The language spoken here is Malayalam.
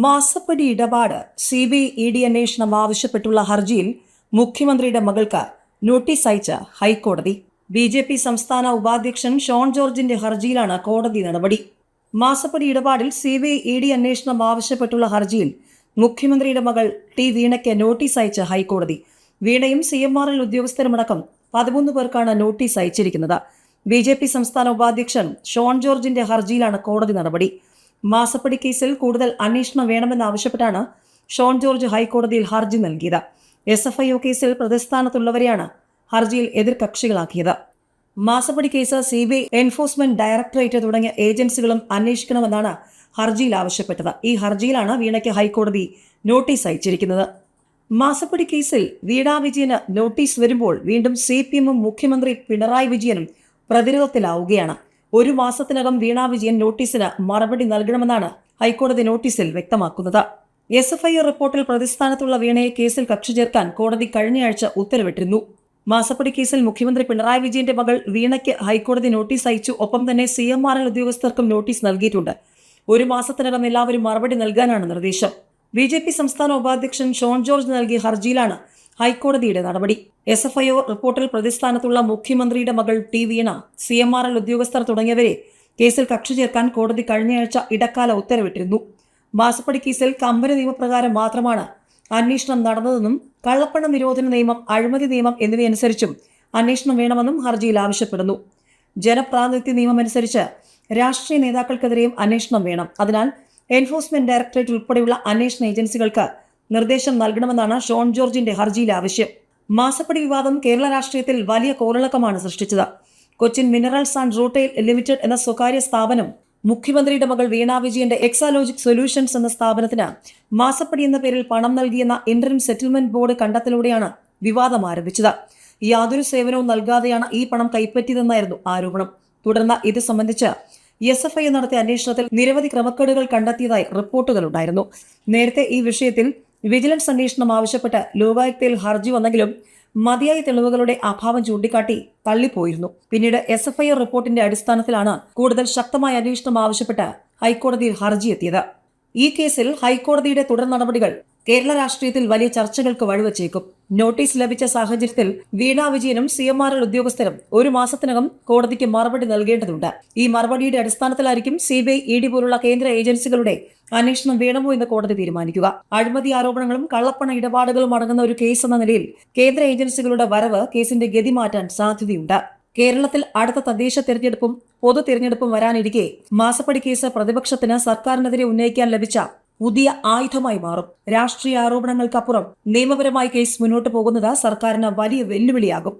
മാസപ്പടി ഇടപാട് സി ബി ഇ ഡി അന്വേഷണം ആവശ്യപ്പെട്ടുള്ള ഹർജിയിൽ മുഖ്യമന്ത്രിയുടെ മകൾക്ക് നോട്ടീസ് അയച്ച ഹൈക്കോടതി. ബി ജെ പി സംസ്ഥാന ഉപാധ്യക്ഷൻ ഷോൺ ജോർജിന്റെ ഹർജിയിലാണ് കോടതി നടപടി. മാസപ്പടി ഇടപാടിൽ സി ബി ഇ ഡി അന്വേഷണം ആവശ്യപ്പെട്ടുള്ള ഹർജിയിൽ മുഖ്യമന്ത്രിയുടെ മകൾ ടി വീണയ്ക്ക് നോട്ടീസ് അയച്ച ഹൈക്കോടതി. വീണയും സി എം ആർ എൽ ഉദ്യോഗസ്ഥരുമടക്കം പതിമൂന്ന് പേർക്കാണ് നോട്ടീസ് അയച്ചിരിക്കുന്നത്. ബി ജെ പി സംസ്ഥാന ഉപാധ്യക്ഷൻ ഷോൺ ജോർജിന്റെ ഹർജിയിലാണ് കോടതി നടപടി. മാസപ്പടി കേസിൽ കൂടുതൽ അന്വേഷണം വേണമെന്നാവശ്യപ്പെട്ടാണ് ഷോൺ ജോർജ് ഹൈക്കോടതിയിൽ ഹർജി നൽകിയത്. എസ് എഫ് ഐ ഒ കേസിൽ പ്രതിസ്ഥാനത്തുള്ളവരെയാണ് ഹർജിയിൽ എതിർകക്ഷികളാക്കിയത് മാസപ്പടി case C B I enforcement directorate തുടങ്ങിയ ഏജൻസികളും അന്വേഷിക്കണമെന്നാണ് ഹർജിയിൽ ആവശ്യപ്പെട്ടത്. ഈ ഹർജിയിലാണ് വീണയ്ക്ക് ഹൈക്കോടതി നോട്ടീസ് അയച്ചിരിക്കുന്നത്. മാസപ്പടി കേസിൽ വീണാ വിജയന് നോട്ടീസ് വരുമ്പോൾ വീണ്ടും സി പി എമ്മും മുഖ്യമന്ത്രി പിണറായി വിജയനും പ്രതിരോധത്തിലാവുകയാണ്. ഒരു മാസത്തിനകം വീണാ വിജയൻ നോട്ടീസിന് മറുപടി നൽകണമെന്നാണ് ഹൈക്കോടതി നോട്ടീസിൽ വ്യക്തമാക്കുന്നത്. എസ് എഫ് ഐ റിപ്പോർട്ടിൽ പ്രതിസ്ഥാനത്തുള്ള വീണയെ കേസിൽ കക്ഷി ചേർക്കാൻ കോടതി കഴിഞ്ഞയാഴ്ച ഉത്തരവിട്ടിരുന്നു. മാസപ്പടി കേസിൽ മുഖ്യമന്ത്രി പിണറായി വിജയന്റെ മകൾ വീണയ്ക്ക് ഹൈക്കോടതി നോട്ടീസ് അയച്ചു. ഒപ്പം തന്നെ സി എം ആർ എൽ ഉദ്യോഗസ്ഥർക്കും നോട്ടീസ് നൽകിയിട്ടുണ്ട്. ഒരു മാസത്തിനകം എല്ലാവരും മറുപടി നൽകാനാണ് നിർദ്ദേശം. ബി ജെ പി സംസ്ഥാന ഉപാധ്യക്ഷൻ ഷോൺ ജോർജ് നൽകിയ ഹർജിയിലാണ് ഹൈക്കോടതിയുടെ നടപടി. എസ് എഫ് ഐ ഒ റിപ്പോർട്ടിൽ പ്രതിസ്ഥാനത്തുള്ള മുഖ്യമന്ത്രിയുടെ മകൾ T Veena C M R L ഉദ്യോഗസ്ഥർ തുടങ്ങിയവരെ കേസിൽ കക്ഷി ചേർക്കാൻ കോടതി കഴിഞ്ഞയാഴ്ച ഇടക്കാല ഉത്തരവിട്ടിരുന്നു. മാസപ്പടി കേസിൽ കമ്പനി നിയമപ്രകാരം മാത്രമാണ് അന്വേഷണം നടന്നതെന്നും കള്ളപ്പണ നിരോധന നിയമം അഴിമതി നിയമം എന്നിവയനുസരിച്ചും അന്വേഷണം വേണമെന്നും ഹർജിയിൽ ആവശ്യപ്പെടുന്നു. ജനപ്രാതിനിധ്യ നിയമം അനുസരിച്ച് രാഷ്ട്രീയ നേതാക്കൾക്കെതിരെയും അന്വേഷണം വേണം. അതിനാൽ എൻഫോഴ്സ്മെന്റ് ഡയറക്ടറേറ്റ് ഉൾപ്പെടെയുള്ള അന്വേഷണ ഏജൻസികൾക്ക് നിർദ്ദേശം നൽകണമെന്നാണ് ഷോൺ ജോർജിന്റെ ഹർജിയിലെ ആവശ്യം. മാസപ്പടി വിവാദം കേരള രാഷ്ട്രീയത്തിൽ വലിയ കോളിളക്കമാണ് സൃഷ്ടിച്ചത്. Cochin Minerals and Rutile Limited എന്ന സ്വകാര്യ സ്ഥാപനം മുഖ്യമന്ത്രിയുടെ മകൾ വീണ വിജയന്റെ എക്സാലോജിക് സൊല്യൂഷൻസ് എന്ന സ്ഥാപനത്തിന് മാസപ്പടി എന്ന പേരിൽ പണം നൽകിയെന്ന ഇന്ററിം സെറ്റിൽമെന്റ് ബോർഡ് കണ്ടെത്തലോടെയാണ് വിവാദം ആരംഭിച്ചത്. യാതൊരു സേവനവും നൽകാതെയാണ് ഈ പണം കൈപ്പറ്റിയതെന്നായിരുന്നു ആരോപണം. തുടർന്ന് ഇത് സംബന്ധിച്ച് എസ് എഫ് ഐ നടത്തിയ അന്വേഷണത്തിൽ നിരവധി ക്രമക്കേടുകൾ കണ്ടെത്തിയതായി റിപ്പോർട്ടുകളുണ്ടായിരുന്നു. നേരത്തെ ഈ വിഷയത്തിൽ വിജിലൻസ് അന്വേഷണം ആവശ്യപ്പെട്ട് ലോകായുക്തയിൽ ഹർജി വന്നെങ്കിലും മതിയായ തെളിവുകളുടെ അഭാവം ചൂണ്ടിക്കാട്ടി തള്ളിപ്പോയിരുന്നു. പിന്നീട് എസ് എഫ് ഐ ആർ റിപ്പോർട്ടിന്റെ അടിസ്ഥാനത്തിലാണ് കൂടുതൽ ശക്തമായ അന്വേഷണം ആവശ്യപ്പെട്ട് ഹൈക്കോടതിയിൽ ഹർജി എത്തിയത്. ഈ കേസിൽ ഹൈക്കോടതിയുടെ തുടർ നടപടികൾ കേരള രാഷ്ട്രീയത്തിൽ വലിയ ചർച്ചകൾക്ക് വഴിവെച്ചേക്കും. നോട്ടീസ് ലഭിച്ച സാഹചര്യത്തിൽ വീണാ വിജയനും സി എം ആർ എൽ ഉദ്യോഗസ്ഥരും ഒരു മാസത്തിനകം കോടതിക്ക് മറുപടി നൽകേണ്ടതുണ്ട്. ഈ മറുപടിയുടെ അടിസ്ഥാനത്തിലായിരിക്കും C B I E D പോലുള്ള കേന്ദ്ര ഏജൻസികളുടെ അന്വേഷണം വേണമോ എന്ന് കോടതി തീരുമാനിക്കുക. അഴിമതി ആരോപണങ്ങളും കള്ളപ്പണ ഇടപാടുകളും അടങ്ങുന്ന ഒരു കേസ് എന്ന നിലയിൽ കേന്ദ്ര ഏജൻസികളുടെ വരവ് കേസിന്റെ ഗതി മാറ്റാൻ സാധ്യതയുണ്ട്. കേരളത്തിൽ അടുത്ത തദ്ദേശ തെരഞ്ഞെടുപ്പും പൊതു തെരഞ്ഞെടുപ്പും വരാനിരിക്കെ മാസപ്പടി കേസ് പ്രതിപക്ഷത്തിന് സർക്കാരിനെതിരെ ഉന്നയിക്കാൻ ലഭിച്ച പുതിയ ആയുധമായി മാറും. രാഷ്ട്രീയ ആരോപണങ്ങൾക്കപ്പുറം നിയമപരമായി കേസ് മുന്നോട്ട് പോകുന്നത് സർക്കാരിന് വലിയ വെല്ലുവിളിയാകും.